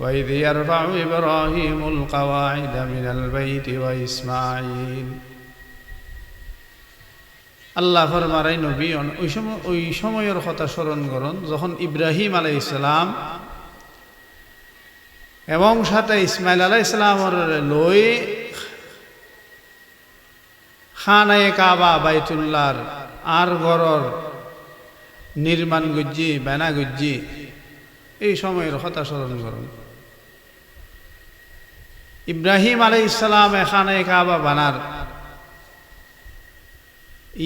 وإذ يرفع إبراهيم القواعد من البيت وإسماعيل আল্লাহ ফরমারাই নবী অন- ওই সময় ওই সময়ের কথা স্মরণ করুন যখন ইব্রাহিম আলাই ইসলাম এবং সাথে ইসমাইল আলাই ইসলামর লই খানায় কাবা বাইতুল্লার আর গড়র নির্মাণ গুজ্জি বেনা গুজ্জি এই সময়ের কথা স্মরণ করুন ইব্রাহিম আলাই ইসলাম এখানে কাবা বানার।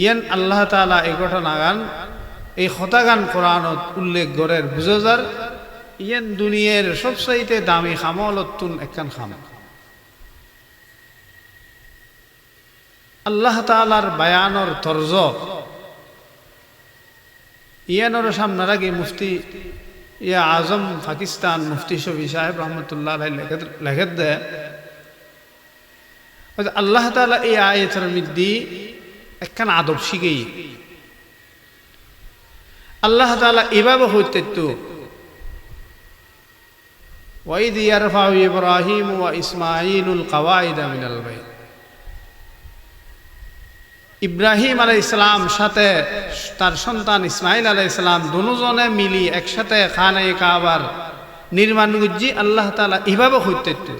ইয়েন আল্লাহ তালা এই ঘটনা গান এই হতাগান কোরআনত উল্লেখ গড়ের বুঝার ইয়েন দুনিয়ার সবচাইতে দামি খামলতুন একখান খাম। আল্লাহ তালার বায়ানর তর্জ, ইয়ানোর সামনে রাখি মুফতি ইয়া আজম পাকিস্তান মুফতি শফি সাহেব রহমতুল্লাহ লেখের দেয় আল্লাহ তালা এই আয়তের মধ্যে একখান আদব শিখেই। আল্লাহ তালা এভাবে হইতে তো ওয়াইদ ইয়ারফাউ ইব্রাহিম ওয়া ইসমাইলুল কাওয়াইদা মিনাল বাইত। ইব্রাহিম আলাই ইসলাম সাথে তার সন্তান ইসমাইল আলাই ইসলাম দুজনে মিলি একসাথে খানে কাবার নির্মাণ গুজি আল্লাহ তালা এভাবে হইতে তো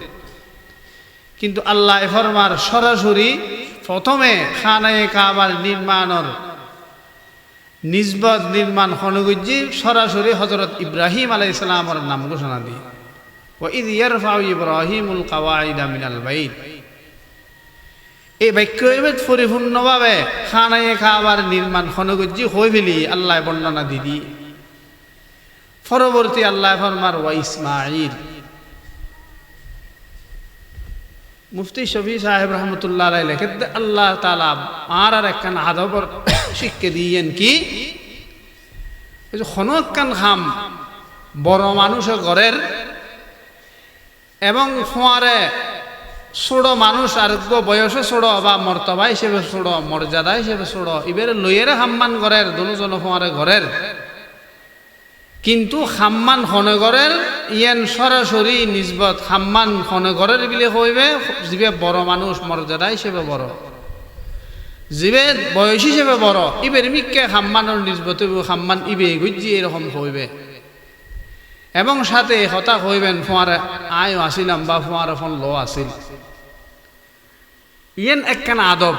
কিন্তু আল্লাহ ফরমার সরাসরি প্রথমে খানায় কাবার নির্মাণর নিজবত নির্মাণ খনগুজি সরাসরি হজরত ইব্রাহিম আলাই ইসলামর নাম ঘোষণা দিয়ে ও ইদ ইয়ারফাউ ইব্রাহিমুল কাওয়াইদা মিনাল বাইত। এই বাক্য এবার পরিপূর্ণভাবে খানায় খাবার নির্মাণ খনগুজি হয়ে ফেলি, আল্লাহ বর্ণনা দিদি পরবর্তী আল্লাহ ফরমার, ওয়া ইসমাইল মুফতি শফি সাহেব রহমতুল্লাহ লেখে আল্লাহ তালা আর আর একখান আদবর শিক্ষে দিয়েন কি? হনকান খাম বড় মানুষ ঘরের এবং ফোয়ারে ছোড়ো মানুষ আর বয়সে ছোড়ো বা মর্তবা হিসেবে ছোড়ো মর্যাদা হিসেবে ছোড়ো এবারে লইয়েরে হাম্মান ঘরের দুজন ফোয়ারে ঘরের। কিন্তু খাম্মান হনগরের ইয়েন সরাসরি নিজবত খাম্মান হনগরের বিলে হইবে যিবে বড় মানুষ মর্যাদা হিসেবে বড়। যিবে বয়স হিসেবে বড়, ইবের মিককে খাম্মানোর নিজবত খাম্মান ইবে গুজি এরকম হইবে। এবং সাথে হতা হইবেন ফোঁয়ারে, আয় আসিলাম বা ফোঁয়ারে ফোন লো আসিল। ইয়েন একখান আদব,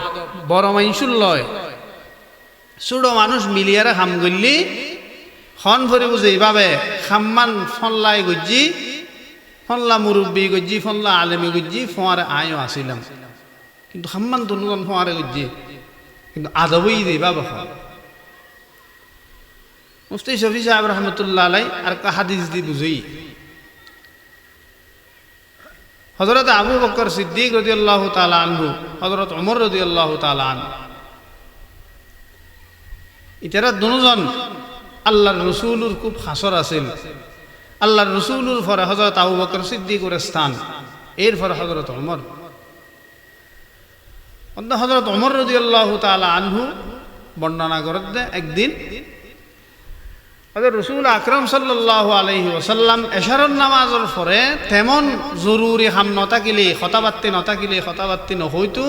বড় মাইসুল লয়। ছোট মানুষ মিলিয়ারে হাম গল্লি খন ভরি বুঝে এইভাবে খাম্মান ফল্লাই গজ্জি ফল্লা মুরব্বী গজ্জি ফল্লা আলেমি গজ্জি, ফোঁয়ারে আয়ও আসিলাম। কিন্তু খাম্মান দুজন ফোঁয়ারে গজ্জি, কিন্তু আদবই এইভাবে হয় মুফতি শফি সাহেব রহমতুল্লাহ আলাই আর কা হাদিস দি বুঝই। হজরত আবু বকর সিদ্দিক রদি আল্লাহ তালা আনহু হজরত অমর রদি আল্লাহ তালা আন ইতারা দুজন আল্লাহর রসুলুর খুব হাসর আছিল। আল্লাহর রসুলুর ফরে হজরত আবু বকর সিদ্দিকুর স্থান এর ফরে হজরত অমর হজরত অমর রদি আল্লাহ তালা আনহু বর্ণনা করে দে একদিন রসুল আকরম সাল্লাহ আলহি ওসাল্লাম এশারর নামাজের পরে তেমন জরুরি হাম নতাকিলি হতাবাত্তি নতাকিলি হতাবাত্তি নহইতো।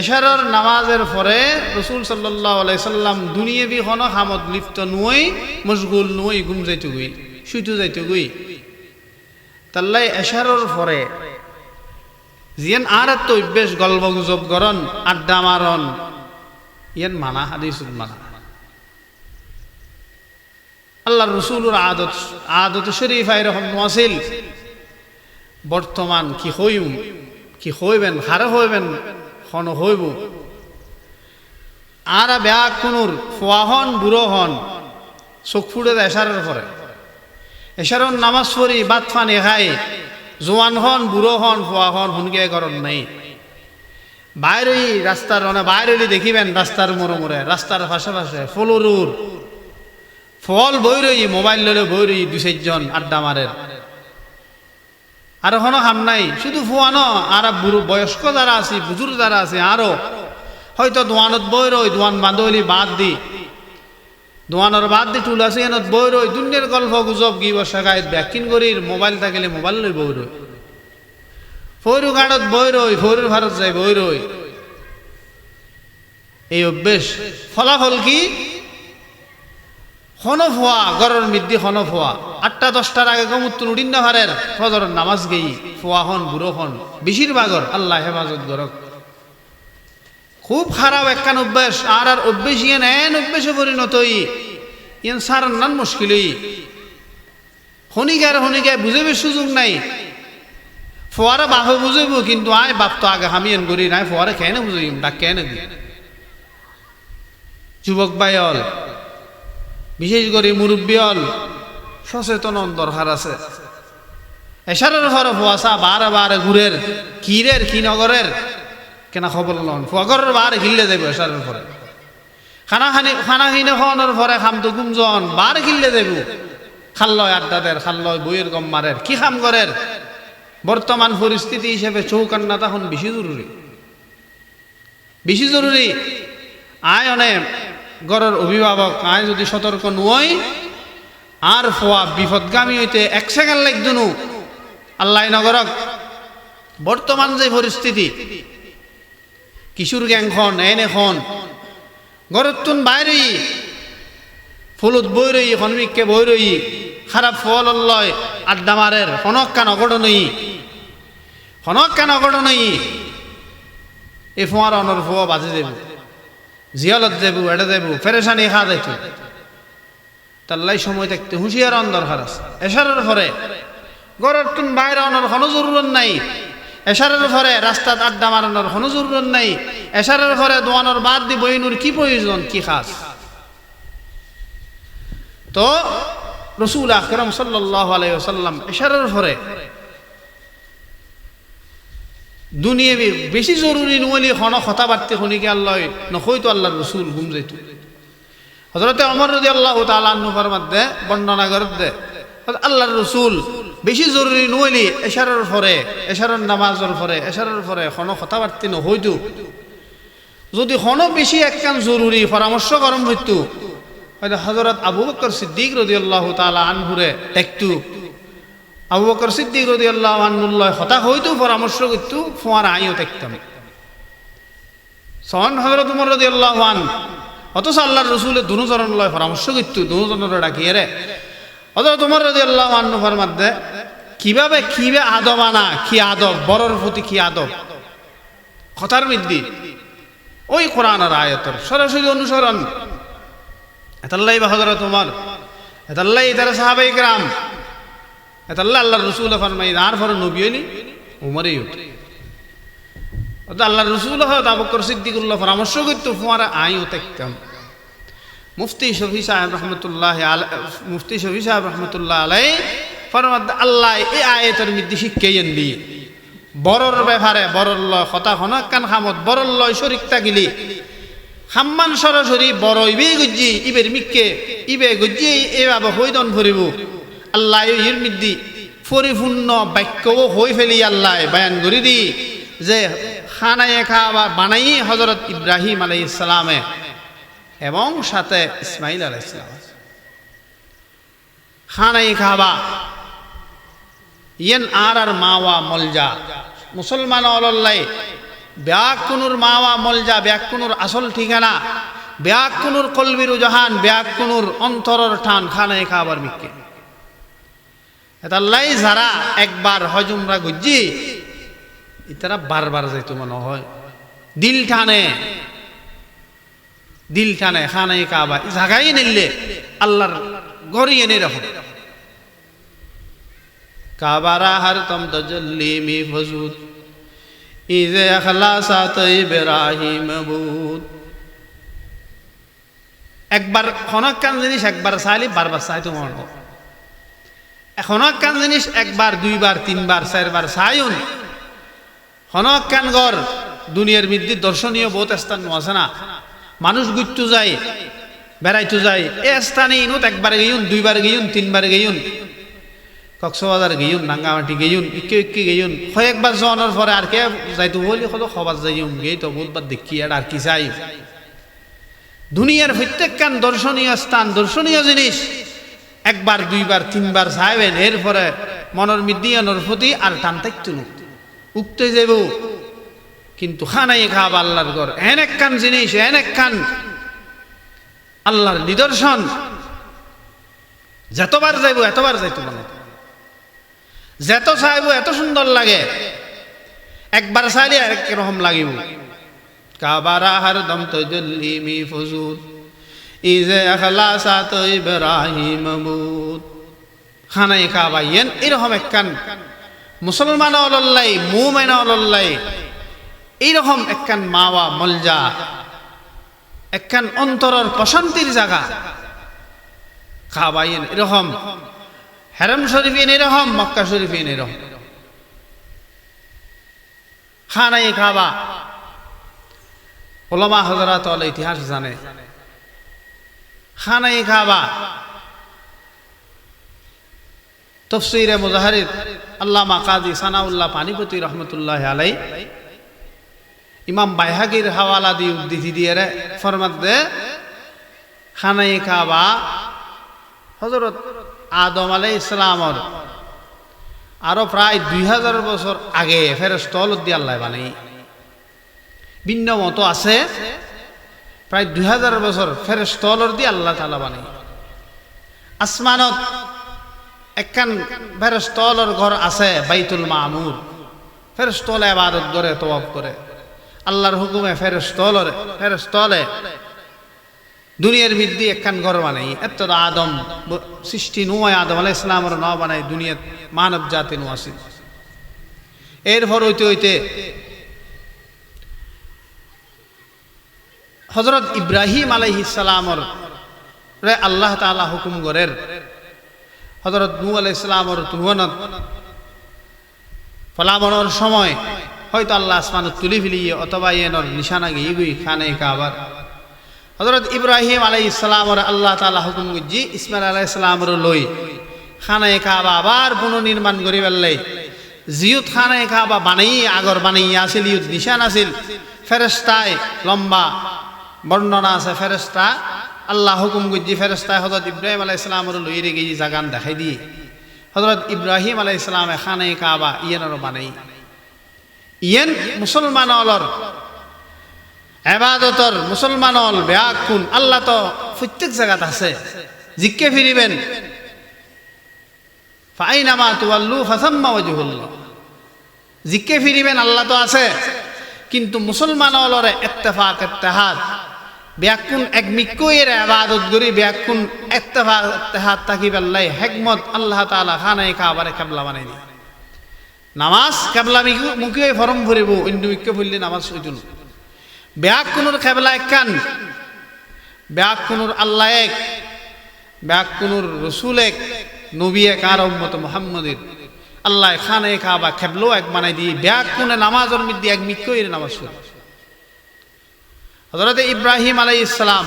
এশারর নামাজের পরে রসুল সাল্লাহ আলাইসাল্লাম দুনিয়াবি হন হামত লিপ্ত নই, মশগুল নই, গুম যাইতে গই, শুইতে যাইতে গই। তাল্লাই এশারর পরে জিয়ান আর তো অভ্যেস গল্প গুজব করন আড্ডা মারন ইয়ান মানা হাদিস মানা। আল্লাহ রসুলুর আদত আদত শরীফ এরকম নসিল বর্তমান কি হইম কি হইবেন, হারে হইবেন, হন হইব। আর বেয়া কোনুর ফোয়া হন, বুড়ো হন, চোখ ফুটে এশারের পরে এশারন নামাজ পড়ি, বাত ফানি খাই জোয়ান হন, বুড়ো হন, ফোয়া হন হুনকে করন নাই। বাইরে রাস্তার মানে বাইরে দেখিবেন, রাস্তার মোড়ে মোড়ে, রাস্তার পাশে পাশে, ফলরুর। ফল বই রই মোবাইল ললে বই রই দু চারজন আড্ডা মারের। আর হনো হাম নাই, শুধু ফুয়ানো আর বয়স্ক যারা আছে, বুজুর্গ যারা আছে, আরও। হয়তো দোয়ানত বই রই দোয়ান বান্ধবলি বাদ দি। দোয়ানোর বাদ দি, টুল আছে এনত বই রই দুনিয়ার গল্প, গুজব গি বসা গায়ে ব্যাকিন করির, মোবাইল থাকিলে মোবাইল লই বই রই ফৈরু গাড়ত বই রই ফৈরুর ভারত যায় বই রই এই অভ্যেস। ফলাফল কি? হনফ হওয়া গরর মিদ্দি হনফ হওয়া আটটা, দশটার আগে গমুত্তর উডিন না হারের ফজর নামাজ গেই, ফোয়া হন, বুড়ো হন। বেশিরভাগর আল্লাহ হেফাজত গরক খুব খারাপ একখান অভ্যাস, আর আর অভ্যেস ইয়েন এন অভ্যেসে পরিণত ই ইয়েন সার নান মুশকিলই। হনিকার হনিকায় বুঝেবে সুযোগ নাই। ফোয়ারা বাপে বুঝেব কিন্তু আয় বাপ তো আগে আমি এন করি নাই, ফোয়ারা কেন বুঝিম ডাক কেন দি যুবক বাইল বিশেষ করে মুরব্বী হল সচেতন দরকার আছে। এসারের ঘরে ফুয়াশা বারে বারে ঘুরের কিরের কি নগরের কেনা খবর লন। ফুয়াগরের বারে গিললে যাইব এসারের ঘরে খানা খানি খানা কিনে খাওয়ানোর পরে খামতো গুমজন বার গিললে যাইব। খাল্লয় আড্ডাদের খাল্লয় বইয়ের গম মারের, কি খাম করের? বর্তমান পরিস্থিতি হিসেবে চৌকান্না তখন বেশি জরুরি। বেশি জরুরি আয় অনেক গড়ের অভিভাবক, আয় যদি সতর্ক নয় আর ফোয়া বিপদগামী হইতে এক সেকেন্ড লাগদুনু আল্লাহ নগরক, বর্তমান যে পরিস্থিতি, কিশোর গ্যাংখন এন এখন গড়ের তুন বাইরে ফুলত বই রই সন্মিককে বই রই খারাপ ফল লয় আড্ডা মারের হনক্কা নগড়নই হনক্কা নগড়নই এ ফোয়ার অনর ফোয়া বাজে দেব। জিয়ালত দেবু এটা দেবু, ফেরেশানি খা যাইত তাল্লাই সময় থাকতে হুঁশিয়ার অন দরকার আছে। এশারের পরে গড়ের তুন বাইরে অনর কোনো জরুরত নাই। এশারের পরে রাস্তাত আড্ডা মারানোর কোনো জরুরত নাই। এশারের পরে দোয়ানোর বাদ দি বইনুর কি প্রয়োজন, কি খাস? তো রসুল আকরম সাল্লাহ আলাইসাল্লাম এশারের পরে দুনিয়া বেশি জরুরি নহলি হন কথাবার্তা শুনিকে আল্লাহ নকইতো আল্লাহ রসুল গুম যাইতো হজরতে অমর রদি আল্লাহ তালান্নুফার মধ্যে বর্ণনা করে দে। আল্লাহর রসুল বেশি জরুরি নহলি এশারের পরে এশারের নামাজের পরে এশারের পরে হন কথাবার্তা নহইতো যদি হন বেশি একখান জরুরি পরামর্শ গরম হইতো হয়তো হজরত আবু বকর সিদ্দিক রদি আল্লাহ তালা আনহুরে একটু আবু বকর সিদ্দিক রদি আল্লাহ আন্নুল্লাহ হতাশ হইতো পরামর্শ করতো, ফোয়ার আইও দেখতাম সন হজরত উমর রদি আল্লাহ আন অথচ আল্লাহর রসুলের দুজনের লয় পরামর্শ করতো দুজনের ডাকিয়ে রে হজরত উমর রদি আল্লাহ আন্নুফার মধ্যে কীভাবে কীভাবে আদব আনা? কি আদব? বড়র প্রতি কি আদব? কথার মধ্যে ওই কোরআন আর আয়তর সরাসরি অনুসরণ। এতাল্লাই বা উমর এতাল্লাই তারা সাহাবাই গ্রাম এতাল্লাহ আল্লাহ রসুল ফরমাই আর ফর নবী হইনি, উমরেই হতো অর্থাৎ আল্লাহ রসুল হয় আবকর সিদ্দিকুল্লাহ পরামর্শ করতো, ফুয়ারা আইও দেখতাম মুফতি শফি সাহেব রহমতুল্লাহ মুফতি শফি সাহেব রহমতুল্লাহ আলাই ফরমাদ, আল্লাহ, এই আয়তের মধ্যে শিক্ষাইন দিয়ে বড়র ব্যাপারে, বড়র লয় কথা কান খামত, বড়র লয় শরিক তাগিলি হাম্মান সরাসরি বড় ইবে গুজি ইবের মিককে, ইবে গুজি এভাবে হইদন ফুরিব আল্লাহ ইর পরিপূর্ণ বাক্যও হই ফেলি আল্লাহ বায়ান করি দি যে খানায় খাওয়া বানাই হজরত ইব্রাহিম আলাই ইসলামে এবং সাথে ইসমাইল আলাই ইসলাম খানাই খাবা, ইয়েন আর আর মাওয়া মলজা। মুসলমান অলল্লাই ব্যাকুনুর মাওয়া মলজা ব্যাকুনুর আসল ঠিকানা ব্যাকুনুর কলবিরু জাহান ব্যাকুনুর অন্তরর ঠান খানায় খাবার মিকে এতাল্লাই যারা একবার হজুমরা গুজি ইতারা বারবার যাইতো মনে হয়। দিল টানে। দিল টানে খানায় কাবা জাগাই নিলে আল্লাহর গড়ি এনে রাখো। কাবারা হর তম তজল্লি মি ফজুদ ইজে আখলাসাত ইব্রাহিম বুদ। একবার খনকান জিনিস একবার চাইলে বারবার চাই তো মনে এখন কান জিনিস একবার, দুইবার, তিনবার, চারবার, চাইউন। হনক কান গর দুনিয়ার মধ্যে দর্শনীয় বহুত স্থান আছে না। মানুষ গুইতো যায় বেড়াইতো যায়, এ স্থানে ইনুত একবার গেইউন দুইবার গেইন তিনবার গেইউন কক্সবাজার গেইউন নাঙ্গামাটি গেইউন ইকে ইকে গেইউন কয়েকবার যাওয়ানোর পরে আর কে যাইতো বলি কত খবর যাইউন গেই তো বহুতবার দেখি আর আর কি চাই। দুনিয়ার প্রত্যেকখান দর্শনীয় স্থান, দর্শনীয় জিনিস। একবার, দুইবার, তিনবার চাইবেন এরপরে মনের মিদ্দিয়ানোর প্রতি আর টান থাকতো না উঠতে যাব কিন্তু খানাই খাব আল্লাহর ঘর। এন একখান জিনিস এন একখান আল্লাহর নিদর্শন। যতবার যাইব, এতবার যাইতো মানে যত চাইব, এত সুন্দর লাগে। একবার চাইলে আরেক রকম লাগিব। কাবারা হার দম তজল্লি মি ফজুদ ইজে আখলাসাত ইব্রাহিম বুদ খানাই কাবা ইয়েন এরকম একখান মুসলমান অলল্লাই, মুমেন অলল্লাই এইরকম একখান মাওয়া মলজা, একখান অন্তরের প্রশান্তির জায়গা। কাবাইন এরকম হেরম শরীফিন এরকম, মক্কা শরীফিন এরকম। খানাই খাবা। ওলামা হজরাত ইতিহাস জানে। খানাই কাবা তফসিরে মুজাহারিদ আল্লামা কাজী সানাউল্লাহ পানিপতি রহমতুল্লাহ আলাই ইমাম বাইহাগির হাওয়ালা দিয়ে উদ্ধৃতি দিয়ে রে, ফরমাত দে, খানাই কাবা হজরত আদম আলাই ইসলামর আরও প্রায় দুই হাজার বছর আগে ফেরস্তল দিয়ে আল্লাহ বানাই। ভিন্ন মতো আছে। প্রায় দুই হাজার বছর ফেরস্তলর দিয়ে আল্লাহ তালা বানাই আসমানত একখান ফেরস্তলর ঘর আছে, বাইতুল মামুর। ফেরস্তলে আবাদত করে তবাব করে। আল্লাহর হুকুমে ফেরস্তলর ফেরস্তলে দুনিয়ার মধ্যে একখান ঘর বানাই এত আদম সৃষ্টি নয় আদম আলাহ ইসলামর ন বানাই দুনিয়ার মানব জাতি নো আসি এরপর হইতে হইতে হজরত ইব্রাহিম আলাইহি সালামর রে আল্লাহ তাআলা হুকুম করের হজরত নূ আলাইহিস সালামর তুহনত ফলাবনের সময় হয়তো আল্লাহ আসমানত তুলি ফিলিয়ে অথবা ইয়েনর নিশানা গিয়ে খানে কাবার। হজরত ইব্রাহিম আলাই ইসলামর আল্লাহ তালা হুকুম গুজি ইসমাইল আলাহ ইসলামর লই খানায় কাবা আবার পুনর্নির্মাণ করি পেলাই জিয়ুত খানায় কাবা বানাই আগর বানাই আছিল ইউত নিশান আছিল ফেরেস্তায় লম্বা বর্ণনা আছে ফেরেস্তা আল্লাহ হুকুম গুজি ফেরেস্তায় হজরত ইব্রাহিম আলাহ ইসলামর লই রে গিয়ে জাগান দেখাই দিয়ে। হজরত ইব্রাহিম আলাহ ইসলামে এখানে কাবা ইয়েন ইয়েনর বানাই। ইয়েন মুসলমান অলর এবাদতর মুসলমান হল বেয়াক কোন, আল্লাহ তো প্রত্যেক জায়গাত আছে। জিজ্ঞে ফিরিবেন। ফাইনামা তুয়াল্লু ফাসাম্মা ওয়াজহুল্লাহ। জিজ্ঞে ফিরিবেন, আল্লাহ তো আছে। কিন্তু মুসলমান হলরে ইত্তেফাক, ইত্তেহাদ ব্যাকুন এক মিক্কইয়ের আবাদত করি, ব্যাকুন ইত্তেহাদ তাকিব আল্লাহ হেকমত আল্লাহ তাআলা খানায় কাবারে কেবলা বানাই দি নামাজ কেবলা মুখে ফরম ফুরিব ইন্দু মিক্কে ফুললে নামাজ হইতুন। ব্যাগ কোনুর খেবলা একখান ব্যাগ কোনুর আল্লাহ এক ব্যাগ কোনুর রসুল এক, নবী এক আর উম্মত মোহাম্মদের। আল্লাহ খানে কাবা খেবলো এক বানাই দিয়ে ব্যাগ কোনে নামাজের মধ্যে এক মিক্কই নামাজ শুরু হজরত ইব্রাহিম আলাই ইসলাম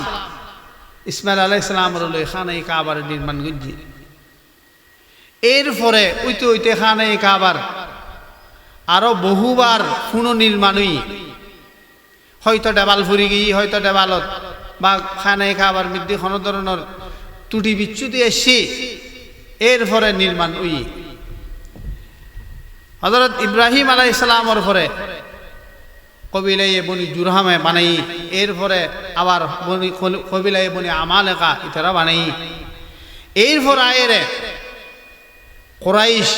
ইসমাইল আলাই ইসলাম রলে খানে কাবার নির্মাণ করছি। এরপরে উইতে উইতে খানে কাবার আরও বহুবার পুনর্নির্মাণই হয়তো দেবাল ফুরি গিয়ে হয়তো দেবালত বা খানে খাবার মধ্যে কোনো ধরনের ত্রুটি বিচ্যুতি এসছি এরপরে নির্মাণ উই হজরত ইব্রাহিম আলাই ইসলামর পরে কবিলাইয়ে বনি জুরহামে বানাই, এরপরে আবার বনি কবিলাইয়ে বনি আমালেকা ইতারা বানাই। এরপর আয়েরে কোরাইশ,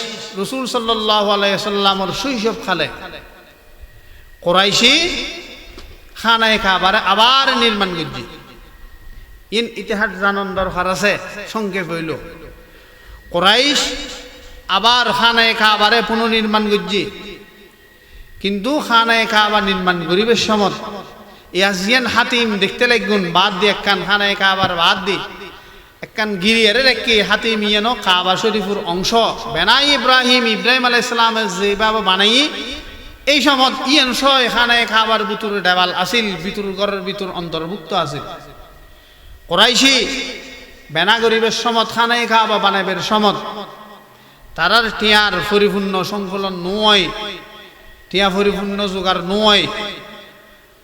রসুল সাল্লাহ আলাইসাল্লামর শৈশব খালে কোরাইশি খানায় কাবার আবার নির্মাণ করছি ইন ইতিহাস জানন দরকার আছে, সংক্ষেপ হইল। কোরাইশ আবার খানায় কাবারে পুনর্নির্মাণ করছি কিন্তু খানায় কাবা নির্মাণ গরিবের সমত ইয়াজিয়ান হাতিম দেখতে লাগুন বাদ দিয়ে একখান খানায় কাবার বাদ দি একখান গিরিয়ারে রেখে হাতিম ইয়ানো কাবা শরীফুর অংশ। বেনাই ইব্রাহিম ইব্রাহিম আলাইসালামের যেভাবে বানাই, এই সময় ইয়েন ছয় খানায় খাবার ভিতর দেওয়াল আছিল, ভিতর ঘরের ভিতর অন্তর্ভুক্ত আছিল। করাইছি বেনা গরিবের সমত খানায় খাওয়া বানাইবের সমত তারার টিয়ার পরিপূর্ণ সংকলন নয়। টিয়া পরিপূর্ণ যোগার নয়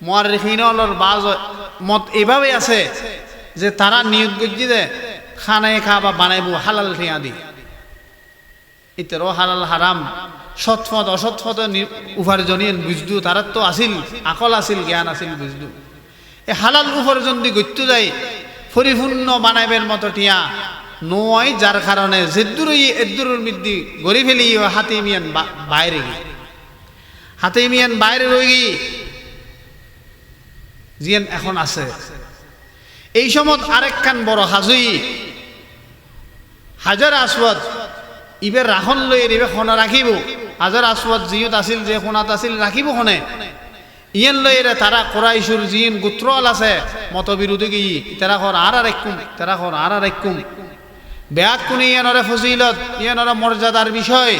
মোয়ারিখিনলর বাজ মত এভাবে আছে যে তারা নিয়োগ করছি যে খানায় খাবা বানাইব হালাল ঠিয়া দি। ইতেরও হালাল হারাম সৎপথ অসৎপথ উপার্জনীয় বুঝদু তারা তো আসিল আকল আসিল জ্ঞান আসিল বুঝদু এ হালাল উপার্জন দি গত্য যায় পরিপূর্ণ বানাইবের মতো টিয়া নয় যার কারণে জেদ্দুর এদ্দুরের মৃদ্ধি গড়ি ফেলি হাতে মিয়ান বাইরে গিয়ে হাতে মিয়ান বাইরে রয়ে গিয়ে। জিয়ান এখন আছে। এই সময় আরেকখান বড় হাজুই। হাজার আসওয়াদ ইবের রাখন লই ইবে খনা রাখিব। হাজার আসওয়াদ জিয়ত আছিল যে খনাত আছিল রাখিব খনে। ইয়েন লই রে তারা কোরাইশুর জিন গোত্রল আছে মত বিরোধী গিয়ে। তারা ঘর আর আর এককুম তারা ঘর আর আর এককুম বেয়াক কোনি ইয়ানরে ফজিলত, ইয়ানরে মর্যাদার বিষয়।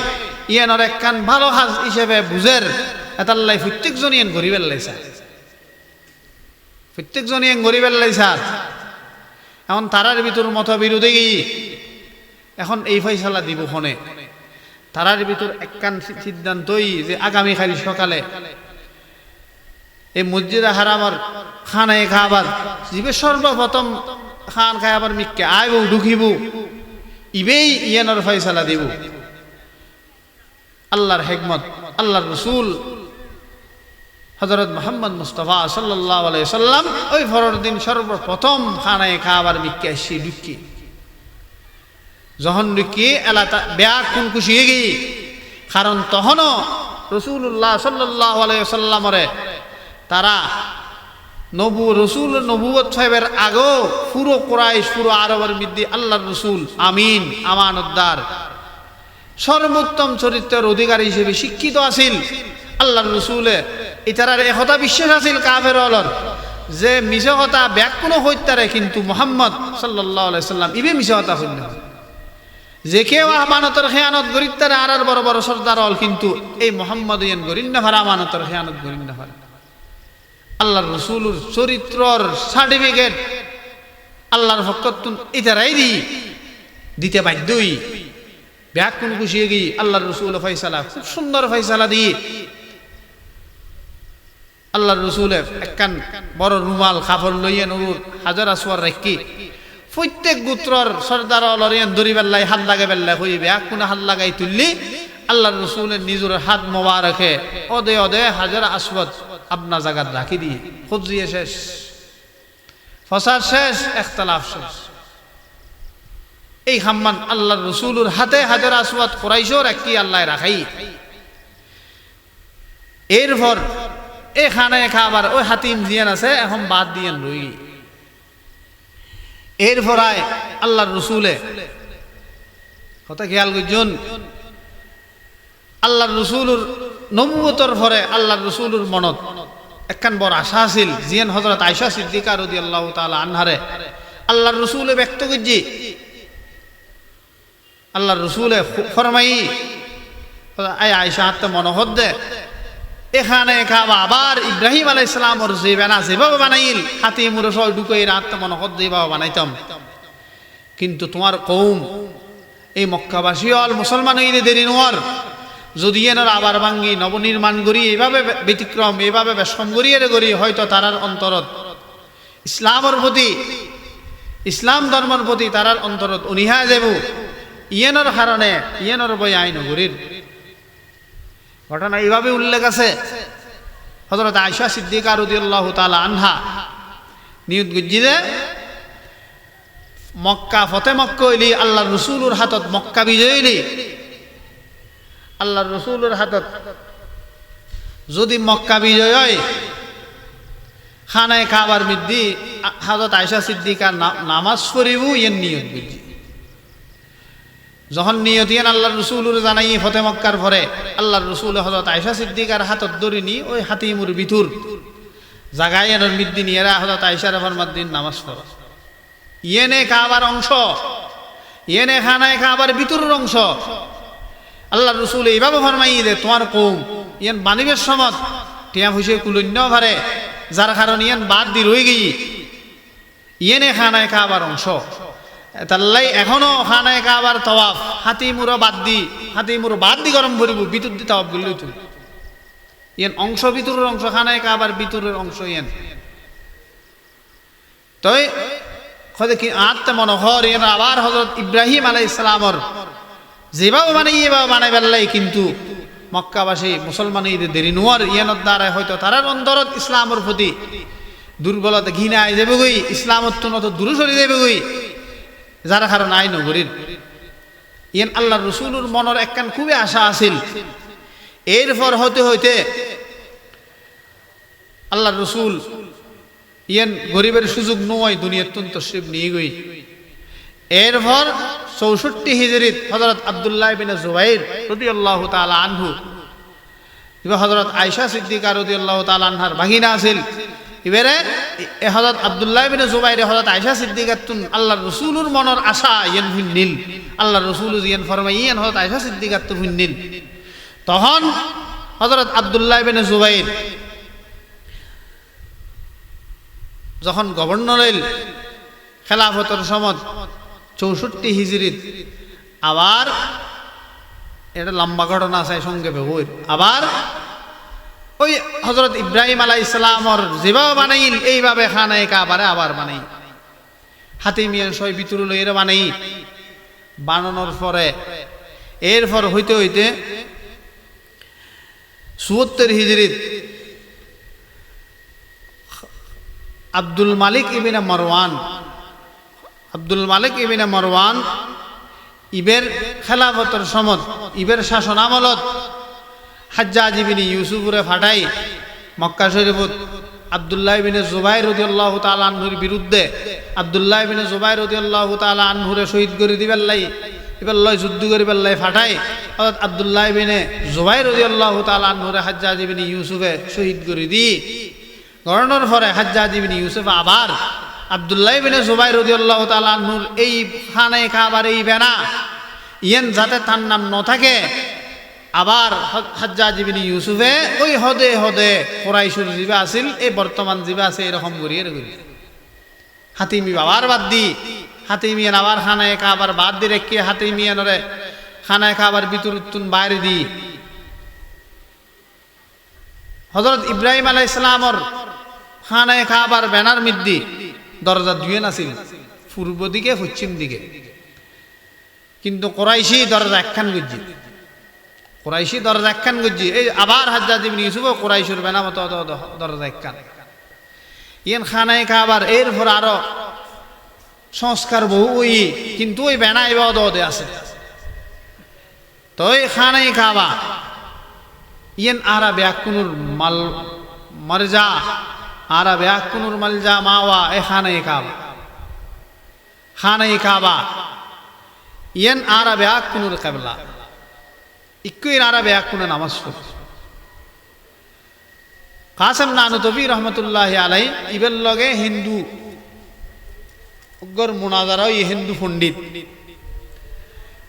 ইয়ানর একখান ভালো হাজ হিসেবে বুঝের। এটাল্লাই প্রত্যেকজন ইয়ান গরিবের লাইছা প্রত্যেকজন ইয়ান গরিবের লাইছা এখন তারার ভিতর মত বিরোধী। এখন এই ফয়সালা দিব ফোনে। তারার ভিতর একখান সিদ্ধান্তই যে আগামী আগামীকাল সকালে এই মসজিদে হারামার খানায় খাবার যিবে সর্বপ্রথম খান খাই আবার মিককে আইব, ঢুকিব, ইবেই ইয়ানোর ফয়সালা দিব। আল্লাহর হেকমত, আল্লাহর রসুল। হজরত মোহাম্মদ মুস্তফা সাল্লাহ সাল্লাম ওই ফরর দিন সর্বপ্রথম খানায় খাবার মিককে আসছি ঢুকি। যখন ঢুকি, এলাকা বেয়া কোন খুশি হয়ে গিয়ে কারণ তখনও রসুল্লাহ সাল্লাহ সাল্লামরে তারা নবু, রসুল নবুয়ত সাহেবের আগেও পুরো কোরাইশ, পুরো আরবের মধ্যে আল্লাহর রসুল, আমিন, আমানতদার সর্বোত্তম চরিত্রের অধিকারী হিসেবে শিক্ষিত আছিল। আল্লাহ রসুলে ইতারার একতা বিশ্বাস আছিল কাফের অলর যে মিশে কথা ব্যাগ কোনো হইতারে কিন্তু মোহাম্মদ সাল্লাহ সাল্লাম ইবে মিশে কথা হইল যে কেউ আমানতর খেয়ানত গরিব আর আর বড় বড় সর্দার হল কিন্তু এই মোহাম্মদ ইয়ান গরিব না ভাড়া আমানতর খেয়ানত গরিব না ভাড়া। আল্লাহর রসুলুর চরিত্রর সার্টিফিকেট আল্লাহর ফকতুন ইতারাই দি দিতে বাধ্যই ব্যাগ কোন খুশিয়ে গিয়ে আল্লাহর রসুল ফয়সালা, খুব সুন্দর ফয়সালা দিয়ে আল্লাহর রসুলের একখান বড় রুমাল, কাপড় লইয়া নুরুর হাজার আসুয়ার রেখি। প্রত্যেক গোত্রর সর্দার অলরিয়ান দড়ি বেল্লাই হাত লাগাই বেল্লাই হইবে এক কোনে হাত লাগাই তুললি আল্লাহ রসুলের নিজের হাত মোবারকে অদে অদে হাজার আসবত আপনা জায়গাত রাখি দিয়ে খুঁজিয়ে শেষ। ফসার শেষ, একতলাফ শেষ। এই হাম্মান আল্লাহ রসুলুর হাতে হাজার আসওয়াত কোরাইশোর একটি আল্লাহ রাখাই। এরপর এখানে খাবার ওই হাতিম জিয়ান আছে, এখন বাদ দিয়েন রই এর ভরায় আল্লাহর রসুলে। কথা খেয়াল করছেন আল্লাহর রসুলুর নবুয়তর ভরে আল্লাহর রসুলুর মনত একখান বড় আশা আছিল, জিয়ান হজরত আয়সা সিদ্দিকা রদি আল্লাহ তালা আনহারে। আল্লাহর রসুলে ব্যক্ত করছি আল্লাহর রসুলে ফরমাই আয় আয়সা হাতে মনোহর দে। এখানে খাবা আবার ইব্রাহিম আলাই ইসলামর যে বেনা যেভাবে বানাইল, হাতি মুড়ে সব ঢুকাই হত যেভাবে বানাইতাম। কিন্তু তোমার কৌম এই মক্কাবাসী অল মুসলমান হইলে দেরি নোয়ার যদি এনার আবার ভাঙ্গি, নবনির্মাণ করি এইভাবে ব্যতিক্রম এইভাবে বেশম করিয়ে করি, হয়তো তারার অন্তরত। ইসলামর প্রতি, ইসলাম ধর্মের প্রতি তারার অন্তরত উনিহা যাব ইয়েনর কারণে ইয়েনর বই আইন নগরীর ঘটনা এইভাবে উল্লেখ আছে। হজরত আয়সা সিদ্দিকা রদিয়াল্লাহ তালা আনহা নিয়ত গুজিদে মক্কা, ফতে মক্কা হইলি আল্লাহ রসুলুর হাতত মক্কা বিজয় হইলি। আল্লাহ রসুলুর হাতত যদি মক্কা বিজয় হয়, খানায় খাবার মিদ্দি হাজত আয়সা সিদ্দিকা নামাজ পড়িব ইয়ের নিয়ত বুঝি যখন নিয়তিয়ান আল্লাহ রসুলুর জানাই ফতে মক্কার ভরে আল্লাহ রসুল হজরত আয়সা সিদ্দিকার হাতত দড়ি নি ওই হাতিমুর বিথুর জাগাই এনার মিদ্দি নিয়ে হজরত আয়সার ফরমাদ্দিন নামাজ পড়। ইয়েনে খাবার অংশ, ইয়েনে খানায় খাবার বিতুর অংশ। আল্লাহ রসুল এইভাবে ফরমাই দে তোমার কৌম, ইয়েন বানিবের সমত টিয়া ফুসে কুলন্য ভারে, যার কারণ ইয়েন বাদ দি রয়ে গিয়ে ইয়েনে খানায় খাবার অংশ। তাল্লাই এখনও খানায় কাবার তওয়াফ। হাতি মুরো বাদ দি হাতি মুরো বাদ দি গরম ভরিব বিদ্যুৎ দি তওয়াফ গলি তুমি ইয়েন অংশ ভিতরের অংশ, খানায় কাবার ভিতরের অংশ ইয়েন। তই খদে কি আত্মে মনোহর, ইয়েন আবার হজরত ইব্রাহিম আলাই ইসলামর যেভাবে মানে এভাবে বানাই বেল্লাই কিন্তু মক্কাবাসী মুসলমান ঈদের দেরি নোয়ার ইয়েনের দ্বারা হয়তো তারার অন্তরত ইসলামের প্রতি দুর্বলতা ঘৃণা আই যাবে গই ইসলামত নত দূরে সরে যাবে গই। যারা কারণ আই নগরীর। ইয়েন আল্লাহ রসুলুর মনের একখান খুবই আশা আছিল। এরপর হতে হইতে আল্লাহ রসুল ইয়েন গরিবের সুযোগ নয় দুনিয়ার তন্ত শিব নিয়ে গই। এরপর চৌষট্টি হিজরিত হজরত আবদুল্লাহ বিন জুবাইর রদি আল্লাহ তালা আনহু হজরত আয়সা সিদ্দিকা রদি আল্লাহ তালা আনহার বাহিনা আছিল। এবারে এ হজরত আবদুল্লাহ বিন জুবাইরে হজরত আয়সা সিদ্দিকাতুন আল্লাহ রসুলুর মনের আশা ইয়েন ভিন নীল আল্লাহ রসুল ইয়েন ফরমাই ইয়েন হজরত আয়সা সিদ্দিকাতু নীল তখন হজরত আবদুল্লাহ বিন জুবাইর যখন গভর্নরের খেলাফতর সময় চৌষট্টি হিজড়িত আবার, এটা লম্বা ঘটনা আছে, সংক্ষেপে হই আবার ওই হজরত ইব্রাহিম আলাই ইসলামর যেভাবে বানাইল, এইভাবে খানায় কাবারে আবার বানাই হাতি মিয়ান সই বিতুরুল এর বানাই বানানোর পরে, এরপর হইতে হইতে চুয়াত্তর হিজড়িত আব্দুল মালিক ইবিনা মারওয়ান, আব্দুল মালিক ইবিনা মারওয়ান ইবের খেলাফতর সমত, ইবের শাসন আমলত হাজ্জাজ ইবিনি ইউসুফুরে ফাটাই মক্কা শরীফত আবদুল্লাহ বিনে জুবাই রদিয়াল্লাহ তালা আনহুর বিরুদ্ধে আবদুল্লাহ বিনে জুবাই রদিয়াল্লাহ তালা আনহুরে শহীদ করে দিবেন লাই, এবার লয় যুদ্ধ করে বেল্লাই ফাটাই। অর্থাৎ আবদুল্লাহ বিনে জুবাই রদিয়াল্লাহ তালা আনহুরে হাজ্জাজ ইবিনি ইউসুফে শহীদ করে দি। গড়ানোর পরে হাজ্জাজ ইবিনি ইউসুফ আবার আবদুল্লাহ বিনে জুবাই রদিয়াল্লাহ তালা আনহুর এই খানায় খাবার এই বেনা, ইয়েন যাতে তার নাম ন থাকে আবার হাজ্জাজ ইবিনি ইউসুফে ওই হদে হদে কোরাইশুর জিবা আছিল এই বর্তমান জিবা আছে, এরকম করিয়ে করি। হাতিমি বাবার বাদ দি হাতিমিয়ান আবার খানায় খাবার বাদ দি রেখে হাতিমিয়ানরে খানায় খাবার ভিতর উত্তুন বাইরে দি। হজরত ইব্রাহিম আলাই ইসলামর খানায় খাবার ব্যানার মিদ্দি দরজা দুয়ে নাছিল, পূর্ব দিকে, পশ্চিম দিকে। কিন্তু কোরাইশি দরজা একখান গুজি কোরাইশি দরজা একখান গুজি এই আবার হাজ্জাজ ইবনে ইউসুফ কোরাইশুর বেনা মতো দরজা একখান। ইয়েন খানায় খাবার এরপর আরও সংস্কার বহু ওই, কিন্তু ওই বেনা এবার দে আছে। তো ওই খানাই খাবা ইয়েন আরা ব্যাকুনুর মাল মরজা আরা ব্যাকুনুর মালজা মাওয়া, এ খানাই খাবা খানাই খাবা ইয়েন আরা ব্যাকুনুর কেবলা। ব্যাকুনে নামাজ পড়ছে কাসম নানু তবি রহমতুল্লাহ আলাই ইবের লগে হিন্দু অগ্গর মুনাজারা ই হিন্দু পণ্ডিত।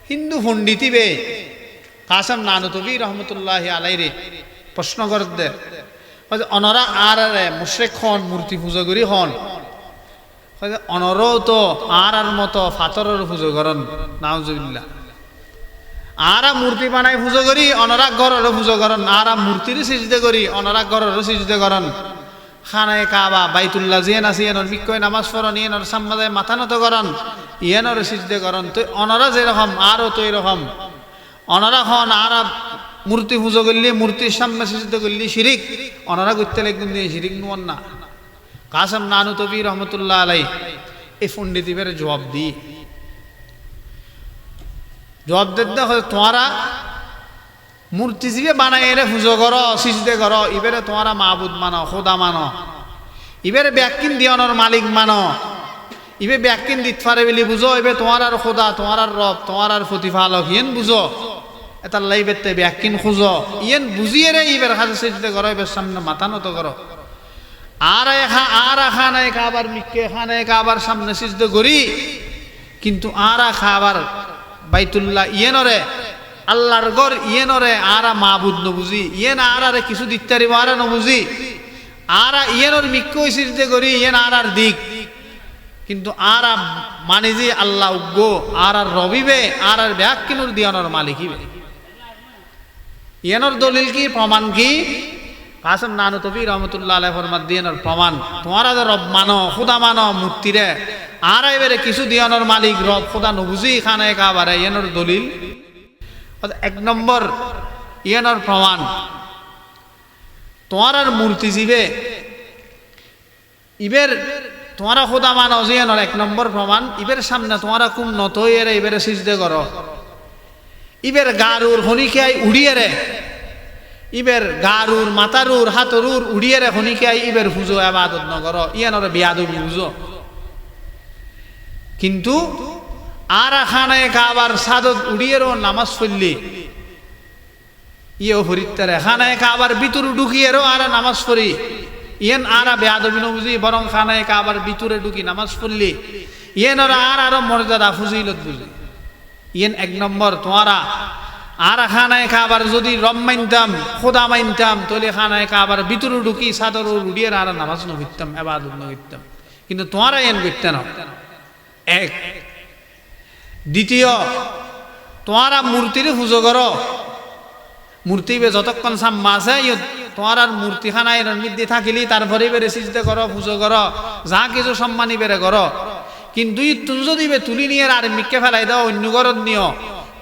হিন্দু পণ্ডিতই বে কাসম নানু তবি রহমতুল্লাহ আলাই রে প্রশ্ন করতে অনরা আর আরে মুশ্রেক হন, মূর্তি পুজো করি হন অনরও তো আর আর মতো ফাতরের পুজো করেন নাউজুবিল্লা আরা মূর্তি বানাই পুজো করি অনরা ঘরেরও পুজো করেন। আরা মূর্তির সিজদে করি অনরা ঘরেরও সিজদে করেন। খানায় কাবা, বাইতুল্লাহ জিয়েন আছে, এনর বিক্ষয় নামাজ পড়ন ইয়েনর সাম্মাদে মাথা নত করেন ইয়েনর সিজদে করেন। তো অনরা যেরকম আরও তো এরকম। অনরা হন, আরা মূর্তি পুজো করলি, মূর্তির সামনে সিজদে করলি, শিরিক। অনরা করতে লাগবেন দিয়ে শিরিক নুন না। কাসম নানু তবি রহমতুল্লাহ আলাই এই পণ্ডিতিবের জবাব দিই। জবাব দিতে তোমারা মূর্তি জিবে বানাই এরে পুজো কর, সিজদে কর, ইবেরে তোমারা মাহবুদ মানো, খোদা মানো। ইবেরে ব্যাকিন দিয়নের মালিক মানো। ইবে ব্যাকিন দিত পারে বলি বুঝো এবে তোমার আর খোদা, তোমার আর রব, তোমার আর প্রতিফালক ইয়েন বুঝো। এটার লাইবেতে ব্যাকিন খুঁজো। ইয়েন বুঝিয়ে রে ইবের কাছে সিজদে করো এবার সামনে মাথা নত করো। আর এখা আর খানায় খাবার মিকে খানায় খাবার সামনে সিজদে করি। কিন্তু আর খাবার বাইতুল্লাহ ইয়েনরে আল্লাহর গর ইয়েনরে আরা মাহবুদ নবুজি। ইয়েন আর আরে কিছু দিত্তারি মারা নবুজি। আর ইয়েনর মিক্ক সিজদে করি ইয়েন আর আর দিক। কিন্তু আর মানে যে আল্লাহ উগ্গ আর আর রবিবে আর আর ব্যাগ কিনুর দিয়ানোর মালিক ইবে ইয়েনর দলিল কি, প্রমাণ কি? কাসম নানু তবি রহমতুল্লাহ আলাই ফরমাদ দিয়ানোর প্রমাণ। তোমারা যে রব মানো, খুদা মানো মূর্তিরে আর এবারে কিছু দিয়ানোর মালিক রব, খুদা নবুজি খানে কাবারে ইয়ানোর দলিল। এক নম্বর ইয়ানোর প্রমাণ। তোমার আর মূর্তি জীবে, ইবের তোমারা খোদা মানো জিয়ানোর এক নম্বর প্রমাণ। ইবের সামনে তোমারা কুম নত এরে ইবেরে সিজদে করো। ইবের গারুর হনিকাই উড়িয়ে রে। ইবের গারুর, মাতারুর, হাতরুর উড়িয়ে রে হনিকাই ইবের পুজো আবাদত নগর। ইয়ানোর বিয়াদবি বুঝো কিন্তু আর খানায় কাবার সাদত উড়িয়েরও নামাজ পড়লি। ইয়ে ফরিত্তারে খানায় কাবার ভিতর ঢুকিয়েরও আর নামাজ পড়ি। ইয়েন আরা বেয়াদবি নবুঝি বরং খানায় কাবার ভিতরে ঢুকি নামাজ পড়লি। ইয়েন আর আরও মর্যাদা, ফুজিলত বুঝি। ইয়েন এক নম্বর তোমারা আর খানায় খাবার যদি রম মানতাম খোদা মানতাম তাহলে খানায় খাবার ভিতরে ঢুকি সাদর উড়িয়ে আর নামাজ নভিতাম এবাদত নভিতাম কিন্তু তোমারা এন করতে না। এক। দ্বিতীয়, তোমারা মূর্তির পুজো করো। মূর্তি বে যতক্ষণ সাম্মা আছে তোমার আর মূর্তিখানা এর মধ্যে থাকিলি তারপরে বেড়ে সিজতে করো, পুজো করো, যা কিছু সম্মানী বেড়ে করো। কিন্তু তুমি যদি তুলি নিয়ে আর মিকে ফেলাই দাও, অন্য ঘরত নিও।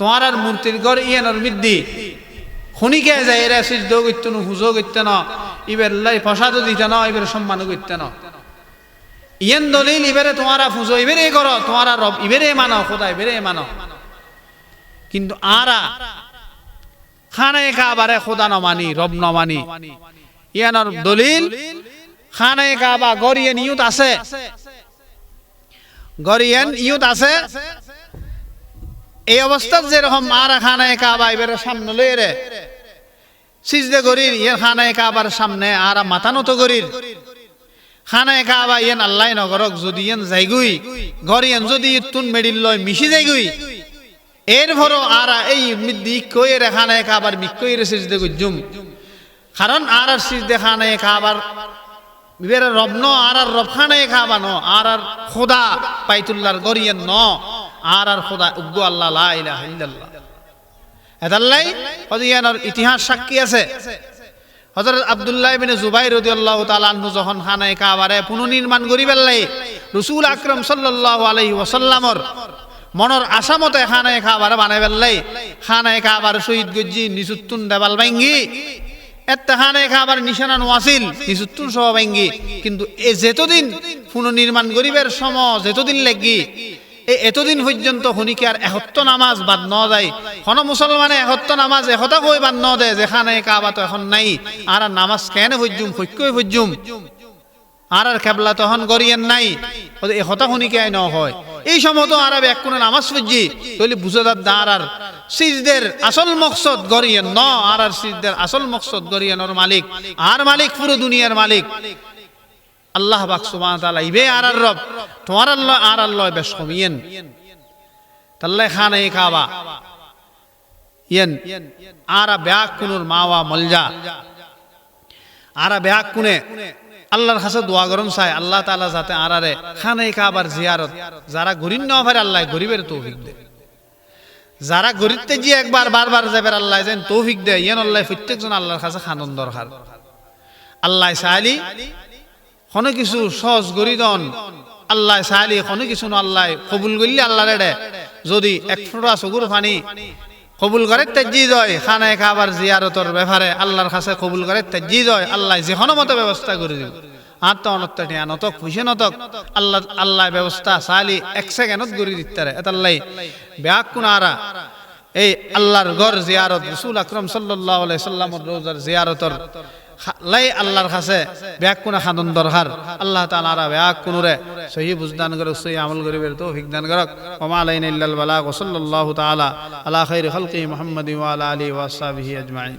তোমার আর মূর্তির ঘর ইয়েনর মধ্যে শুনিকে যায়, এরা সিজদ করতে ন, পুজো করতে ন ইবের লাই প্রসাদও দিতে ন, এবার সম্মানও করতে ন। ইয়েন দলিল ইবেরে তোমারা পুজো ইবেরে করো, তোমারা রব ইবেরে মানো, খোদা ইবেরে মানো। কিন্তু আরা খানে কাবারে খোদা নমানি রব নমানি ইয়ানোর দলিল, খানে কাবা গরিয়েন ইউত আছে। গরিয়েন ইউত আছে। এই অবস্থাত যেরকম আর খানে কাবা এবারে সামনে লই রে। সিজদে গরির ইয়ের খানে কাবার সামনে আর মাথা নত গরির খানে কাবা ইয়েন আল্লাহ নগরক যদি ইয়েন যাইগুই গরিয়েন যদি তুন মেডিল লয় মিশি যাইগুই। এরপরও আর এই মিদ্দি কই রেখানে কাবার মিকই রে সিজদে গুজুম কারণ আর আর সিজদে খানে কাবার বিবের রব ন আর আর রব খানে খাবানো আর আর খোদা পাইতুল্লার গরিয়েন ন। আর আর খোদা উগ্গ আল্লাহ, লা ইলাহা হদিয়ানোর ইতিহাস সাক্ষী আছে। হযরত আব্দুল্লাহ ইবনে জুবাইর রাদিয়াল্লাহু তাআলা আনহু যখন খানায় কাবারে পুনর্নির্মাণ করি পেলাই রাসূল আকরাম সাল্লাল্লাহু আলাইহি ওয়াসাল্লামর মনের আশা মতে খানায় বানাই পেলাই খানায় শহীদ গজ্জি নিচুত্তুন দেবাল ভাঙ্গি একটা খানায় খাবার নিশানা নোয়াছিল নিচুত্তুন সহ ভাঙ্গি। কিন্তু এ যেতদিন পুনর্নির্মাণ গরিবের সম যেতদিন লাগি এই এতদিন পর্যন্ত শুনিকে আর এসত্য নামাজ বাদ ন যায়? হন মুসলমানে এসত্য নামাজ এশতা কই বাদ ন দে, যেখানে কাবা তো এখন নাই। আর নামাজ কেন ভজ্জুম সৈক্যই ভজ্জুম আর আর খেবলা তখন গরিয়েন নাই। এই হতা শুনিকে আই ন হয়? এই সময় তো আর এক কোনো নামাজ পড়ছি তৈলি বুঝে দার দাঁড় আর সিজদের আসল মকসদ গরিয়েন ন। আর আর সিজদের আসল মকসদ গরিয়ানোর মালিক। আর মালিক পুরো দুনিয়ার মালিক। আল্লাহ বাক ইবে আর আর রব, তোমার আল্লাহ আর আল্লাহ বেশ কমিয়েন। তাল্লাই খান এই কাবা, ইয়েন, আরা ব্যাগ কুনুর মাওয়া মলজা ব্যাগ কুনে আল্লাহর কাছে দোয়া গরম চাই আল্লাহ তাআলা যাতে আরারে খানে কাবার জিয়ারত, যারা গরিব না পারে আল্লাহ গরিবের তৌফিক দে। যারা গরিবতে যে একবার, বারবার যাবে আল্লাহ যেন তৌফিক দে, ইয়েন আল্লাহ প্রত্যেকজন আল্লাহর কাছে খানন দরকার। আল্লাহ চাইলি কোনো কিছু সহজ গরিদন আল্লাহ চাইলি কোনো কিছু আল্লাহ কবুল করলি আল্লাহ রে যদি এক ফোঁটা চকুর পানি কবুল করে তেজি জয়। খানায় খাবার জিয়ারতর ব্যাপারে আল্লাহর কাছে কবুল করে তেজি জয়। আল্লাহ যে কোনো মতো ব্যবস্থা করে দিব। আর তো অনত্ত টিয়া নতক, খুশি নতক। আল্লাহ আল্লাহ ব্যবস্থা চাইলি এক সেকেন্ডত গড়ি দিতে এতাল্লাই ব্যাগ কুনারা। এই আল্লাহর গড় জিয়ারত, রসুল আকরম সাল্লাহ সাল্লামর রোজার জিয়ারতর লাই আল্লাহর কাছে ব্যাগ কোন খাদন দরকার। আল্লাহ তাআলা ব্যাগ কোনরে সহি বুজদান করক, সহি আমল করিবের তো দান করক। ওমা আলাইনা ইল্লাল বালা ওয়া সাল্লাল্লাহু তাআলা আলা খাইরি খালকি মুহাম্মাদি আলা আলিহি ওয়া আসহাবিহি আজমাইন।